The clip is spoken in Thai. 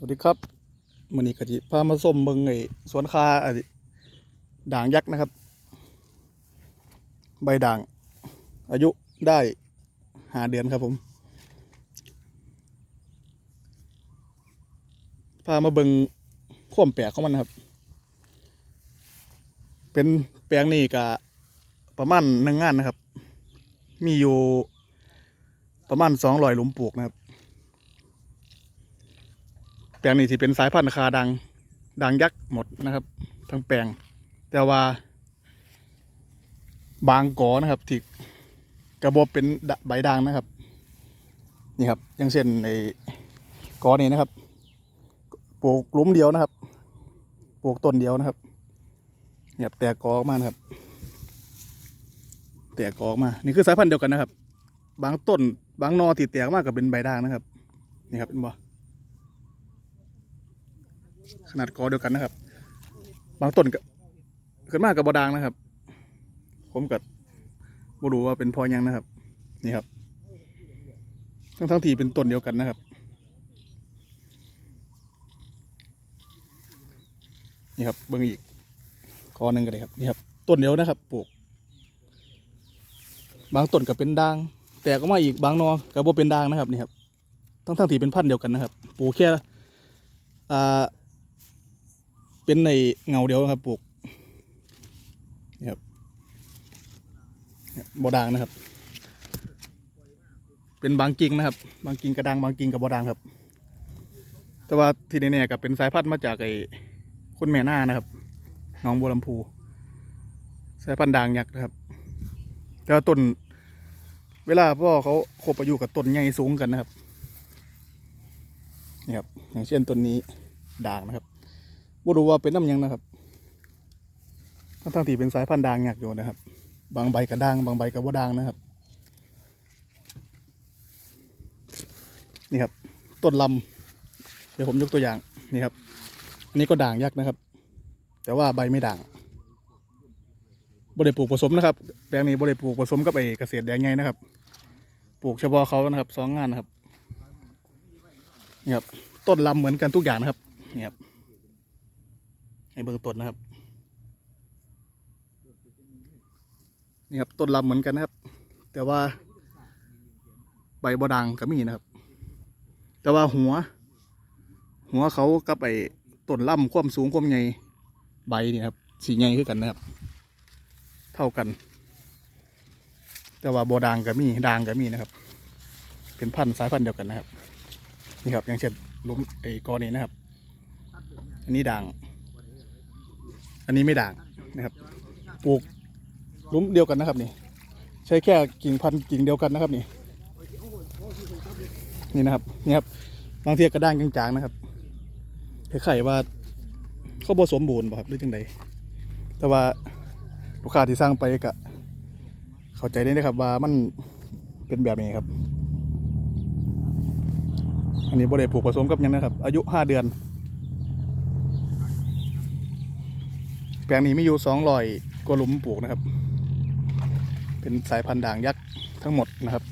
สวัสดีครับมันนี้กะจิพามาส้มเบิงไอ้สวนคาไอ้ด่างยักษ์นะครับ ใบด่าง อายุได้หาเดือนครับผม พามาเบิงควมแปลกของมันนะครับ เป็นแปลงนี่กะประมาณหนึ่งงานนะครับ มีอยู่ประมาณสองรอยหลุมปลูกนะครับ แปลงนี้ที่เป็นสายพันธุ์คาดังดังยักษ์หมดนะครับ ทั้งแปลง แต่ว่า บางกอนะครับที่กระบอกเป็นใบด่างนะครับ นี่ครับอย่างเช่นไอ้กอนี้นะครับปลูกลุ้มเดียวนะครับปลูกต้นเดียวนะครับเนี่ยแตกกอออกมานะครับ แตกกอออกมา นี่คือสายพันธุ์เดียวกันนะครับ บางต้น บางนอที่แตกมากก็เป็นใบด่างนะครับ นี่ครับเห็นบ่ ขนาดกอเดียวกันนะครับ บางต้นก็ขึ้นมากกับบดางนะครับ ผมกับบรูว่าเป็นพอยังนะครับ นี่ครับ ทั้งทั้งที่เป็นต้นเดียวกันนะครับ นี่ครับเบิ่งอีกกอหนึ่งกันเลยครับ นี่ครับต้นเดียวนะครับปลูก บางต้นก็เป็นด่าง แต่ก็มาอีกบางนอก็บ่เป็นด่างนะครับนี่ครับทั้งทั้งที่เป็นพันธุ์เดียวกันนะครับ ปลูกแค่อ่า เป็นในเงาเดียวครับปลูกนี่ครับบอดางนะครับ เป็นบางกิ่งนะครับ บางกิ่งกระดังบางกิ่งกับบอดางครับ แต่ว่าที่นี่เนี่ยกับเป็นสายพันธุ์มาจากไอ้คุณแม่หน้านะครับน้องบัวลำพู สายพันธุ์ด่างยักษ์นะครับ แต่ว่าต้นเวลาพ่อเขาคบอายุกับต้นใหญ่สูงกันนะครับนี่ครับอย่างเช่นต้นนี้ด่างนะครับ บ่รู้ว่าเป็นน้ำยังนะครับทั้งทั้งๆที่เป็นสายพันธุ์ด่างอยากอยู่นะครับ บางใบกระด่าง บางใบกระบ่ด่างนะครับ นี่ครับ ต้นลำเดี๋ยวผมยกตัวอย่างนี่ครับนนี้ก็ด่างยักษ์นะครับ แต่ว่าใบไม่ด่างบริปลูกผสมนะครับแปลงนี้บริปลูกผสมกับไอ้เกษตรแดงไงนะครับ ปลูกเฉพาะเขานะครับสองงานนะครับนี่ครับ ต้นลำเหมือนกันทุกอย่างนะครับนี่ครับ ให้เบิ่งต้นนะครับ นี่ครับต้นลำเหมือนกันนะครับ แต่ว่าใบบดางก็มีนะครับ แต่ว่าหัว หัวเขากับไอ้ต้นลำความสูงความใหญ่ใบนี่ครับสีใหญ่คือกันนะครับ เท่ากัน แต่ว่าบดางก็มีด่างก็มีนะครับ เป็นพันธุ์สายพันธุ์เดียวกันนะครับ นี่ครับอย่างเช่นหลุมไอ้กอนี้นะครับ อันนี้ด่าง อันนี้ไม่ด่างนะครับ ปลูกลุมเดียวกันนะครับนี่ ใช้แค่กิ่งพันธุ์กิ่งเดียวกันนะครับนี่ นี่นะครับ นี่ครับ บางทีกระด้างจางๆนะครับคล้ายๆว่าเขาผสมบูรณ์บ่ครับหรือจังใดแต่ว่าลูกค้าที่สร้างไปก็เข้าใจได้นะครับ ว่ามันเป็นแบบนี้ครับ อันนี้บ่ได้ปลูกผสมกับยังนะครับ อายุห้าเดือน แปลงนี้มีอยู่สองรอยกว่าหลุมปลูกนะครับ เป็นสายพันธุ์ด่างยักษ์ทั้งหมดนะครับ